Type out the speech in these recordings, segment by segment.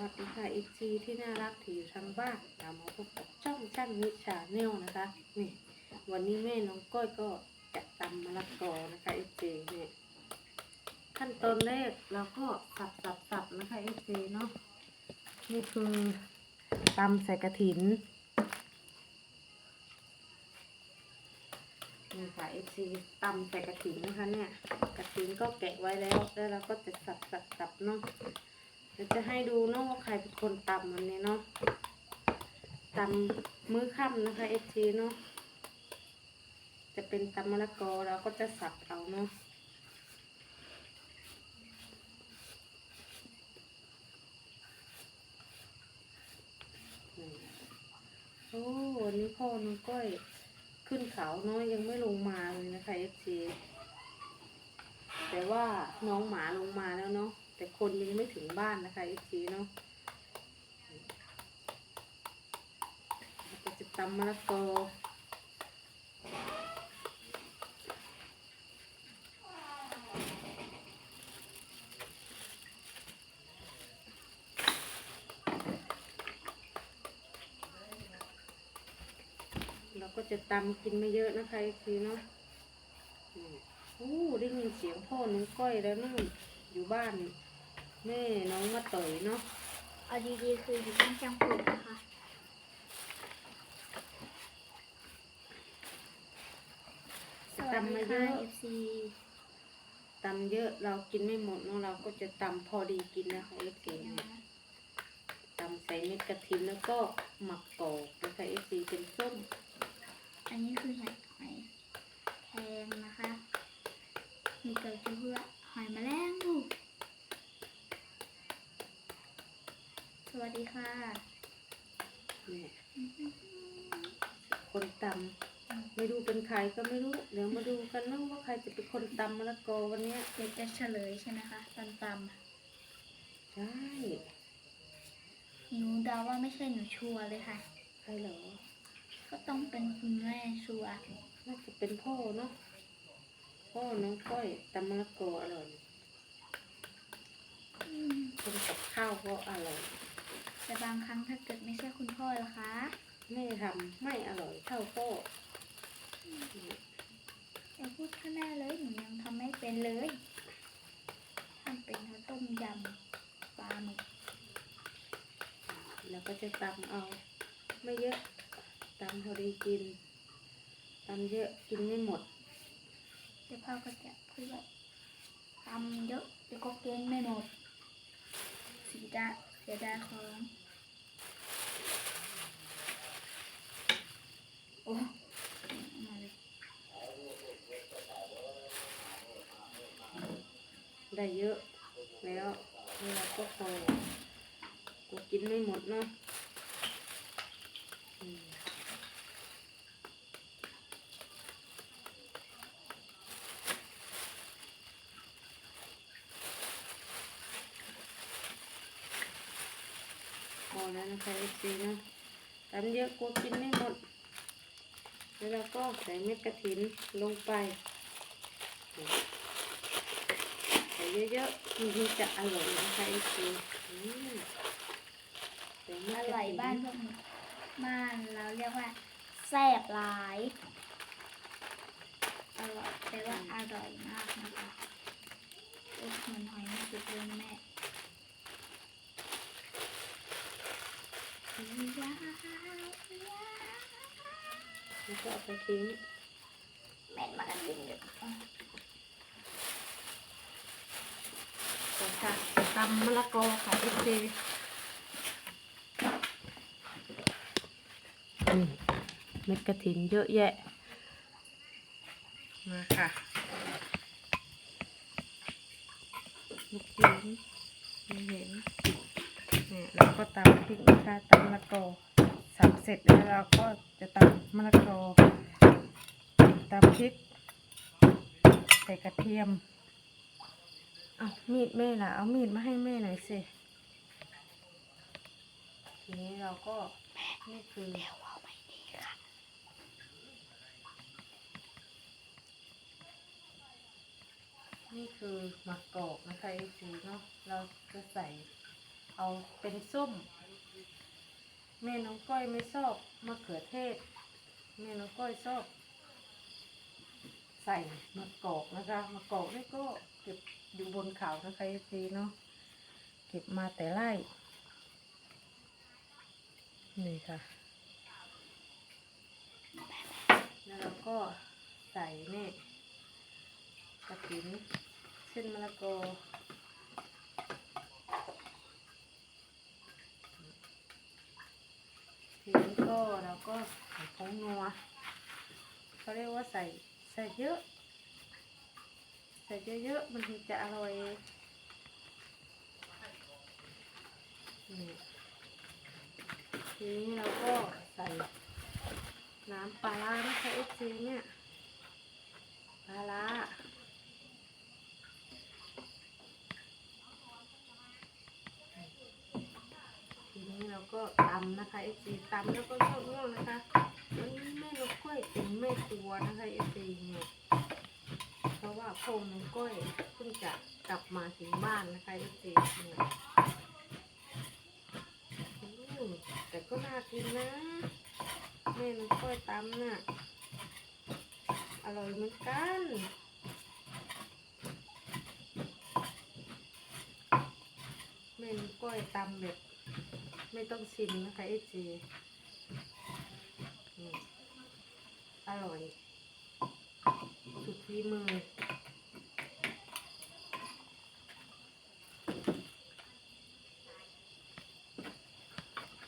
วัสดีค่ะอีซีที่น่ารักที่อยู่ทางบ้านตามมาพบกับช่องช่างนิชาแนลนะคะนี่วันนี้แม่น้องก้อยก็จะตำมะละกอนะคะอีซีเนี่ยขั้นตอนแรกเราก็สับสับสับนะคะอีซีเนาะนี่คือตำใส่กระถินนี่ค่ะเอฟซีตำใส่กระถินนะคะเนี่ยกระถินก็แกะไว้แล้วแล้วเราก็จะสับสับสับเนาะ ดี๋ยวจะให้ดูเนาะว่าใครเป็นคนตำมันนี้เนาะตำมื้อค่ำนะคะเอฟซีเนาะจะเป็นตำมะละกอเราก็จะสับเอาเนาะโอ้วันนี้พ่อน้องก้อยขึ้นเขาเนาะยังไม่ลงมาเลยนะคะเอฟซีแต่ว่าน้องหมาลงมาแล้วเนาะ แต่คนยังไม่ถึงบ้านนะคะอีกทีเนาะเราจะตำมะละกอเราก็จะตำกินไม่เยอะนะคะอีกทีเนาะอืมโอ้ได้ยินเสียงพ่อน้องก้อยแล้วนั่งอยู่บ้าน แม่น้องมาต่อยเนาะเอาดีๆคืออยู่ข้างจังปุ่นนะคะสวัสตำดีมาเยค่ะอะ FC ตำเยอะเรากินไม่หมดเนาะเราก็จะตำพอดีกินนะคะเอฟซีตำใส่เม็ดกระถินแล้วก็หมักกรอกนะคะเอฟซีเป็นส้ม อันนี้คือหอยหอยแครงนะคะ มีเกลือเพื่อหอยแมลงลูกสวัส ดีค่ะเนี่ยคนตำไม่รู้เป็นใครก็ไม่รู้ เดี๋ยวมาดูกันเนาะว่าใครจะเป็นคนตำมะละกอวันเนี้ยเดี๋ยวจะเฉลยใช่ไหมคะตำตใช่ำหนูเดาว่าไม่ใช่หนูชัวร์เลยค่ะ ใครเหรอก็ต้องเป็นคุณแม่ชัวร์น่าจะเป็นพ่อเนาะพ่อน้องก้อยตำมะละกออร่อยอืมคนกับข้าวก็อร่อย แต่บางครั้งถ้าเกิดไม่ใช่คุณพ่อล่ะคะแม่ทำไม่อร่อยเท่าพ่ออย่าพูดข้างหน้าเลยหนูยังทำไม่เป็นเลยทำเป็นข้าวต้มยำปลาหมึกแล้วก็จะตำเอา ไม่เยอะตำพอดีกินตำเยอะกินไม่หมดเดี๋ยวพ่อก็จะพูดว่าทำเยอะเดี๋ยวก็เก่งไม่หมดสีดาเสียดายของ โอ้ได้เยอะแล้วเราก็พอกูกินไม่หมดเนาะพอแล้วนะคะเอฟซีนะตำเยอะกูกินไม่หมด แล้วเราก็ใส่เม็ดกระถินลงไป ใส่เยอะๆมันถึงจะอร่อยนะคะไอซีอืมใส่เม็ดอกระร่อยถิ่บ้านพวกนี้บ้านเราเรียกว่าแซ่บหลายอร่อยแปลว่าอร่อยมากนะคะโอ้เหมือนหอยไม่สุกเลยนะแม่ยาว แล้วก็เอาไปทิ้งแม่นมากันดึงเดี๋ยวก่อนค่ะตำมะละกอค่ะไอซีนี่เม็ดกระถินเยอะแยะ มาค่ะลูกชิ้นไม่เห็นเนี่ยเราก็ตำพริกนะคะตำมะละกอสับ เสร็จแล้วเราก็จะตำมะละกอตำพริกใส่กระเทียม เอามีดแม่ล่ะ เอามีดมาให้แม่หน่อยสิทีนี้เราก็นี่คือเดี๋ยวเอาไม่ดีค่ะนี่คือมักอกนะคะไอซีเนาะเราจะใส่เอาเป็นส้ม แม่น้องก้อยไม่ชอบมะเขือเทศ แม่น้องก้อยชอบ ใส่มะกอกนะคะมะกอกนี่ก็เก็บอยู่บนเขานะคะเอซีเนาะเก็บมาแต่ไร่นี่ค่ะ แล้วเราก็ใส่นี่กระถินเส้นมะละกอทีนี้ ก็เราก็ใส่ผงนัวเขาเรียกว่าใส่ใส่เยอะ ใส่เยอะๆมันถึงจะอร่อยทีนี้เราก็ใส่น้ำปลาร้านะคะเอฟซีเนี่ยปลาร้าทีนี้เราก็ตำนะคะเอฟซีตำแล้วก็ชอบง่วงนะคะ วันนี้แม่นกกล้วยเป็นแม่ครัวนะคะเอฟซีเนี่ยเพราะว่าโพงน้องก้อยเพิ่งจะกลับมาถึงบ้านนะคะเอฟซีเนี่ยแต่ก็น่ากินนะแม่น้องก้อยตำน่ะอร่อยเหมือนกันแม่น้องก้อยตำแบบ ไม่ต้องชิมนะคะเอฟซีอร่อย สุดฝีมือ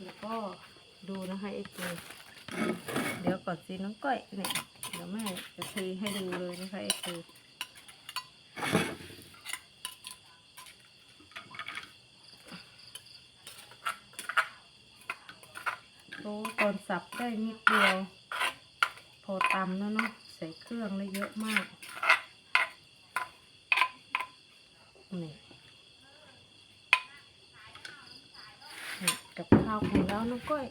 แล้วก็ดูนะคะเอ็กซ์เดี๋ยวก่อนสิน้องก้อยเนี่ยเดี๋ยวแม่จะเทให้ดูเลยนะคะเอ็กซ์โอ้ต ได้นิดเดียว พอตำแล้วเนาะใส่เครื่องได้เยอะมากนี่นี่กับข้าวของเราน้องก้อย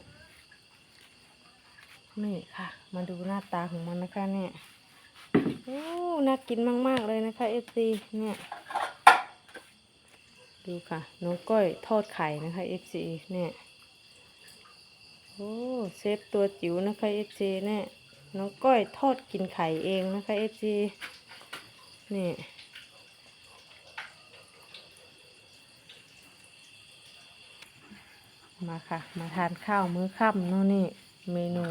นี่ค่ะ มาดูหน้าตาของมันนะคะเนี่ยโอ้น่ากินมาก ๆ เลยนะคะเอฟซีเนี่ยดูค่ะ น้องก้อยทอดไข่นะคะเอฟซีเนี่ย โอ้เซฟตัวจิ๋วนะคะเอฟซีเนี่ยน้องก้อยทอดกินไข่เองนะคะเอฟซีนี่มาค่ะ มาทานข้าวมื้อค่ำนู่นนี่เมนู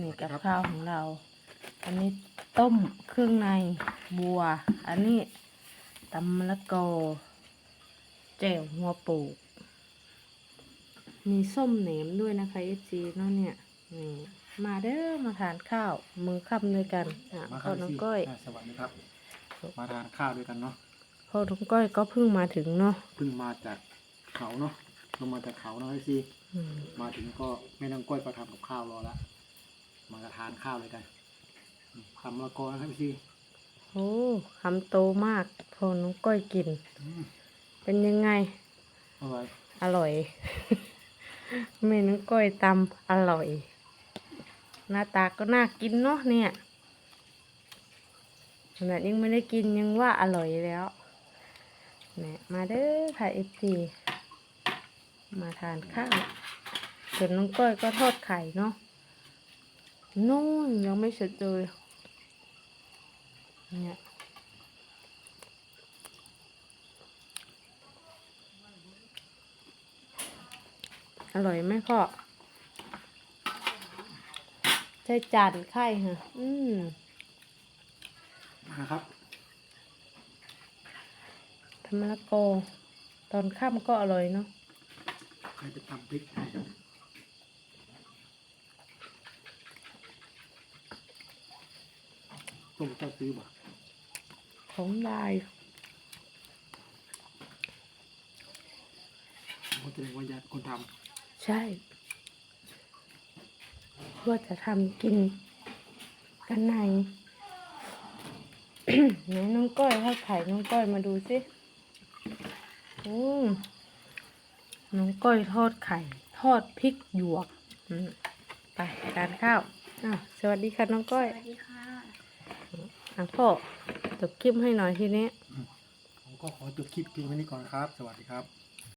นี่กับครับข้าวของเรา อันนี้ต้มเครื่องในบัว อันนี้ตำมะละกอแจ่วหัวปูก มีส้มแหนมด้วยนะคะเอฟซีเนาะเนี่ยนี่มาเด้อมาทานข้าว มือค่ำด้วยกันอะมาพ่อน้องก้อยาสวัสดีครับ มาทานข้าวด้วยกันเนาะ พ่อน้องก้อยก็เพิ่งมาถึงเนาะเพิ่งมาจากเขาเนาะลงมาจากเขาเนาะไอซีอืมมาถึงก็แม่น้องก้อยก็ทำกับข้าวรอละ มาทานข้าวเลยกันทำมะละกอนะครับไอซีโอ้คำโตมากพ่อน้องก้อยกิน เป็นยังไง อร่อย อร่อย เมนูก้อยตำอร่อย หน้าตาก็น่ากินเนาะเนี่ยขนาดยังไม่ได้กินยังว่าอร่อยแล้วเนี่ยมาเด้อค่ะเอฟซีมาทานข้าวส่วนน้องก้อยก็ทอดไข่เนาะนู่นยังไม่เสร็จเลยเนี่ย อร่อยไหมพ่อใช่จานไข่ฮะอืมมาครับทำมะละกอตอนค่ำก็อร่อยเนาะใครจะตำพริกให้ต้มเจ้าซื้อบ่ของยายผมแสดงว่าญาติคนท ใช่ ว่าจะทำกินกันในไหนน้องก้อยทอดไข่น้องก้อยมาดูสิโอ้น้องก้อยทอดไข่ ทอดพริกหยวกอืมไปทานข้าวอ้าวสวัสดีค่ะน้องสก้อยวัสดีค่ะอะพ่อจบคลิปให้หน่อยทีนี้ำผมก็ขอจบคลิปเพียงเท่านี้ก่อนครับ สวัสดีครับ